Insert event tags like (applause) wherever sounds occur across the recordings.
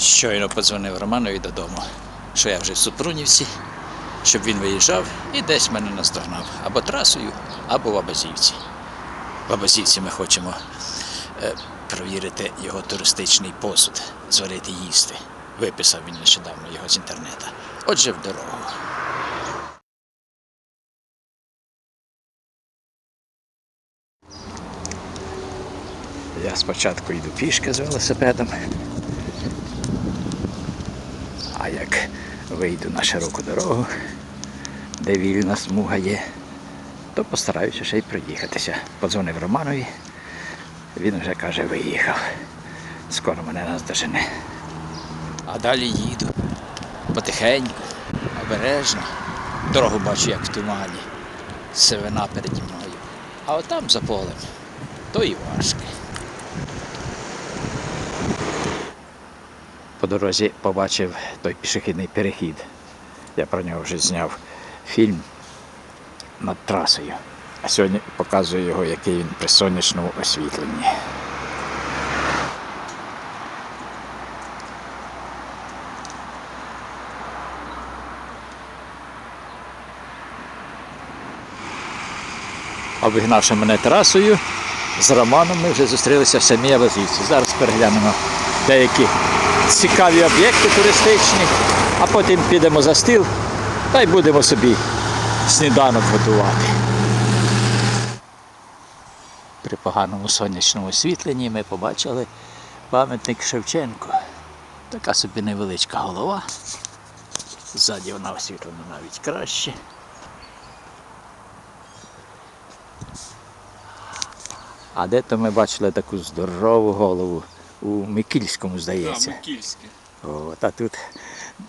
Щойно подзвонив Романові додому, що я вже в Супрунівці, щоб він виїжджав і десь мене наздогнав. Або трасою, або в Абазівці. В Абазівці ми хочемо е, провірити його туристичний посуд, зварити їсти. Виписав він нещодавно його з інтернету. Отже, в дорогу. Я спочатку йду пішки з велосипедом. А як вийду на широку дорогу, де вільна смуга є, то постараюся ще й проїхатися. Подзвонив Романові, він вже каже, виїхав. Скоро мене наздожене. А далі їду. Потихеньку, обережно. Дорогу бачу, як в тумані. Сивина переді мною. А отам за полем, то і важке. По дорозі побачив той пішохідний перехід. Я про нього вже зняв фільм над трасою. А сьогодні показую його, який він при сонячному освітленні. Обігнавши мене трасою, з Романом ми вже зустрілися в самій Абазівці. Зараз переглянемо деякі цікаві об'єкти туристичні, а потім підемо за стіл та й будемо собі сніданок готувати. При поганому сонячному освітленні ми побачили пам'ятник Шевченку. Така собі невеличка голова. Ззаді вона освітлена навіть краще. А де то ми бачили таку здорову голову у Микільському, здається. Микільське. О, та тут,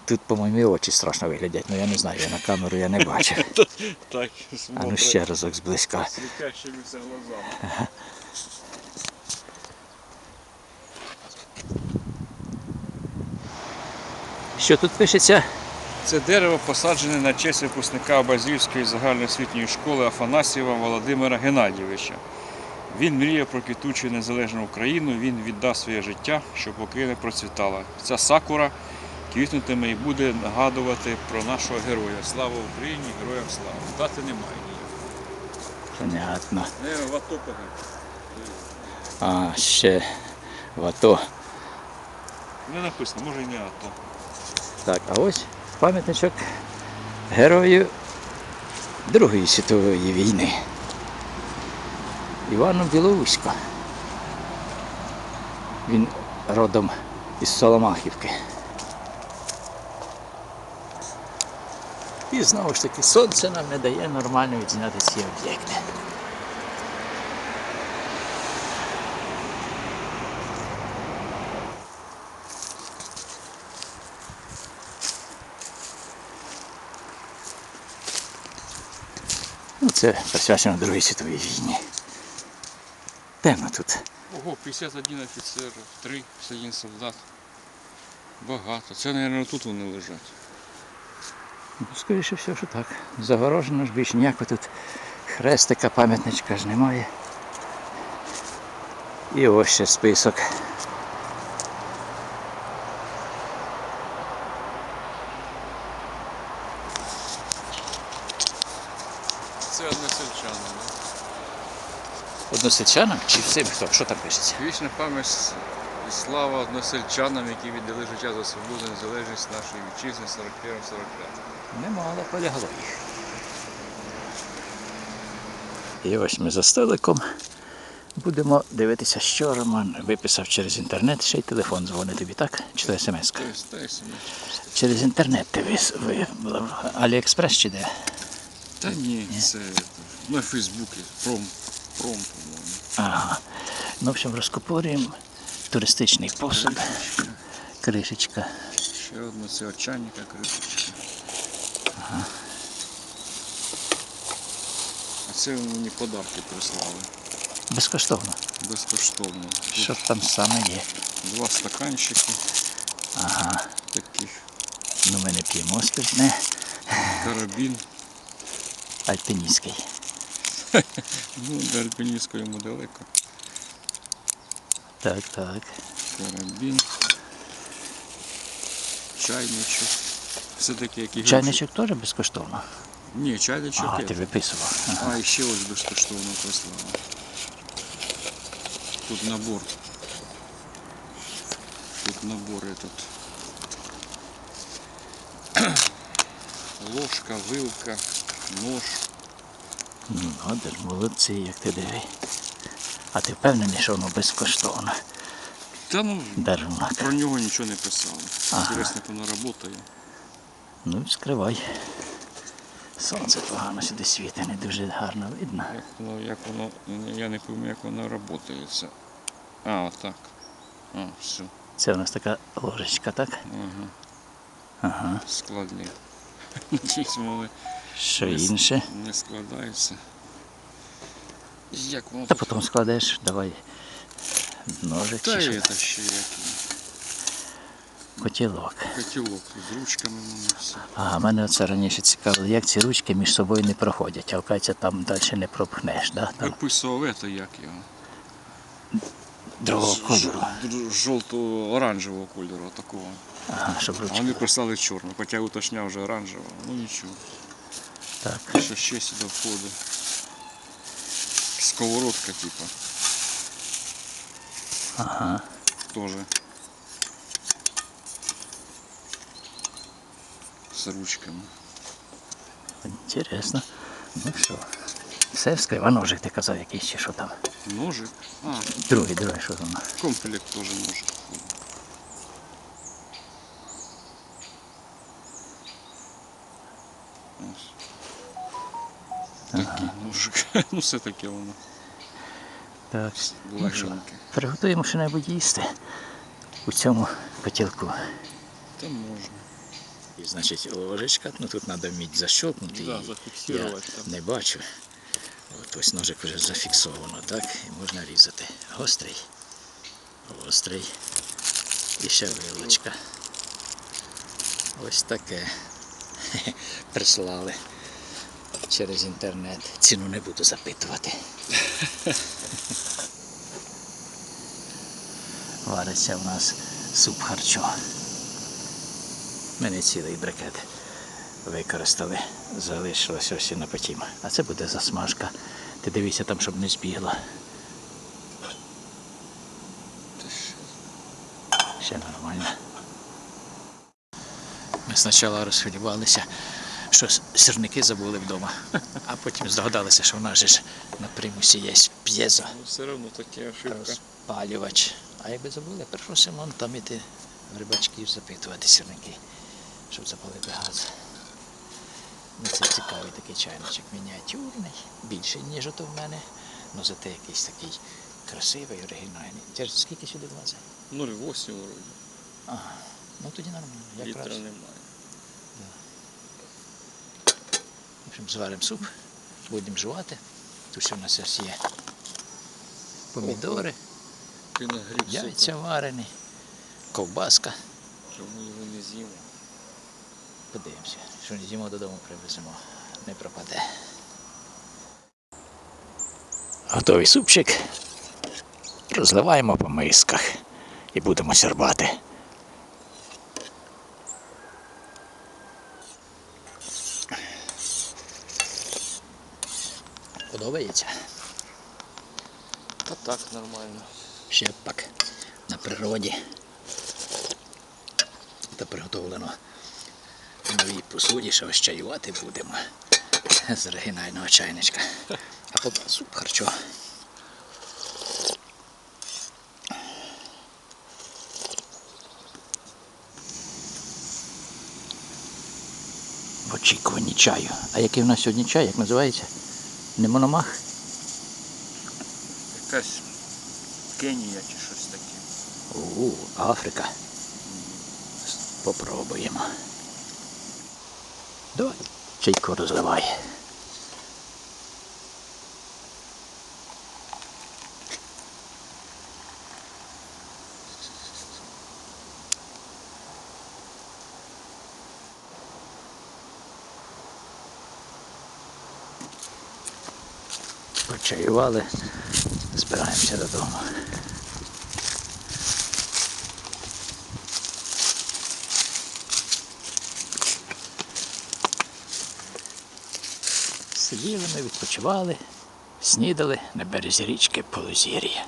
тут, по-моєму, очі страшно виглядять. Ну я не знаю, я на камеру я не бачив. (laughs) Так, А ну ще разок зблизька. Сліпящими глазами. Що тут пишеться? Це дерево посаджене на честь випускника Абазівської загальноосвітньої школи Афанасьєва Володимира Геннадійовича. Він мріяв про квітучу незалежну Україну, він віддав своє життя, щоб Україна процвітала. Ця сакура квітнутиме і буде нагадувати про нашого героя. Слава Україні, героям слава. Дати немає. Понятно. Не в АТО погиб. А ще в АТО. Не написано, може і не АТО. Так, а ось пам'ятничок герою Другої світової війни. Івану Білоуську. Він родом із Соломахівки. І знову ж таки сонце нам не дає нормально відзняти ці об'єкти. Ну, це присвячено Другій світовій війні. Темно тут. Ого, 51 офіцер, 31 солдат. Багато. Це, мабуть, тут вони лежать. Ну, скоріше все, що так. Загорожено ж більше ніякого тут хрестика, пам'ятничка ж немає. І ось ще список. Це односельчани. Односельчанам чи всім хто? Що там пишеться? Вічна пам'ять і слава односельчанам, які віддали життя за свободу і незалежність нашої вітчизни 41-45. Немало полягло їх. І ось ми за столиком будемо дивитися, що Роман виписав через інтернет, ще й телефон дзвонить тобі, так? Чи то смс? Через інтернет ти ви... Аліекспрес чи де? Та ні, це на Фейсбуці. Пром, пром, по-моєму. Ага. Ну, в общем, розкопорюємо туристичний посуд. Кришечка. Ще одна це очанника кришечка. А це мені подарки прислали. Безкоштовно. Безкоштовно. Тут Що там саме є? Два стаканчики Ага. таких. Ну ми не п'ємо спиртне. Карабін. Альпіністський. Ну, до альпіністського йому далеко. Так, так. Карабін. чайничок. Все-таки як і Чайничок теж безкоштовно. Ні, чайничок. А, є. ти виписував. Ага. А, і ще ось безкоштовно прислали. Тут набор. Тут набор этот. (clears throat) Ложка, вилка, нож. От молодці, як ти диви. А ти впевнений, що воно безкоштовно? Та ну, Дарунок. про нього нічого не писали. Ага. Інтересно, як воно працює. Ну, скривай. Сонце погано сюди світить, не дуже гарно видно. Як воно, як воно, я не пам'ятаю, як воно працює. А, отак. А, все. Це у нас така ложечка, так? Ага. Ага. Складні. (laughs) Надіюсь, Що не інше? Не складаються. Як воно Та потім складеш, давай ножик Та чи це ще як Котілок. котілок з ручками все. Ага, мене це раніше цікавило, як ці ручки між собою не проходять, а вкається там далі не пропхнеш, да? там Виписував це як його. другого кольору. Жовто-оранжевого кольору такого. Ага, щоб А вони прислали чорну, хоча я уточняв вже оранжевого. Ну нічого. Так. Що ще сюди входить? Сковородка, типа. Ага. Тоже. З ручками. Інтересно. Ну що? Все вскрива ножик, ти казав якийсь чи що там. Ножик. А, Другий, другий, що там? комплект тоже ножик. Ножик. (laughs) Ну все таке воно. Так. Ну приготуємо що-небудь їсти у цьому котілку. Та можна. І, значить, ложечка, ну тут треба вміти защелкнути. Да, її. Я там. не бачу. От ось ножик вже зафіксовано, так? І можна різати. Гострий. Гострий. І ще вилочка. Ось таке. (laughs) Прислали через інтернет. Ціну не буду запитувати. (laughs) Вариться у нас суп харчо. Ми не цілий брикет використали. Залишилось ось і на потім. А це буде засмажка. Ти дивися там, щоб не збігла. Ще. Нормально. Ми спочатку розхвилювалися, що сірники забули вдома, (laughs) а потім здогадалися, що в нас ж на примусі є п'єзо, Ну все одно таке ошибка. розпалювач. А якби забули, прийшлося вон там іти в рибачків запитувати сірники, щоб запалити газ. Ну, це цікавий такий чайничок, мініатюрний, більший, ніж ото в мене. Ну зате якийсь такий красивий, оригінальний. Це ж скільки сюди влазить? 0,8 вроді. Ага. Ну тоді нормально. Літра немає. В общем, зваримо суп, будемо жувати. Тут в нас ось є помідори, яйця варені, ковбаска. що ми його не з'їмо. Подивимося, що не з'їмо додому привеземо, не пропаде. Готовий супчик. Розливаємо по мисках і будемо сірбати. Подобається? Та так нормально. Ще пак на природі. Та приготовлено в новій посуді, що ось чаювати будемо з оригінального чайничка. А поки суп харчо. В очікуванні чаю. А який в нас сьогодні чай, як називається? Не мономах? Якась Кенія чи щось таке. У, Африка. Попробуємо. Давай, чайку розливай. почаювали, збираємося додому. Сиділи ми, відпочивали, снідали на березі річки Полозір'я.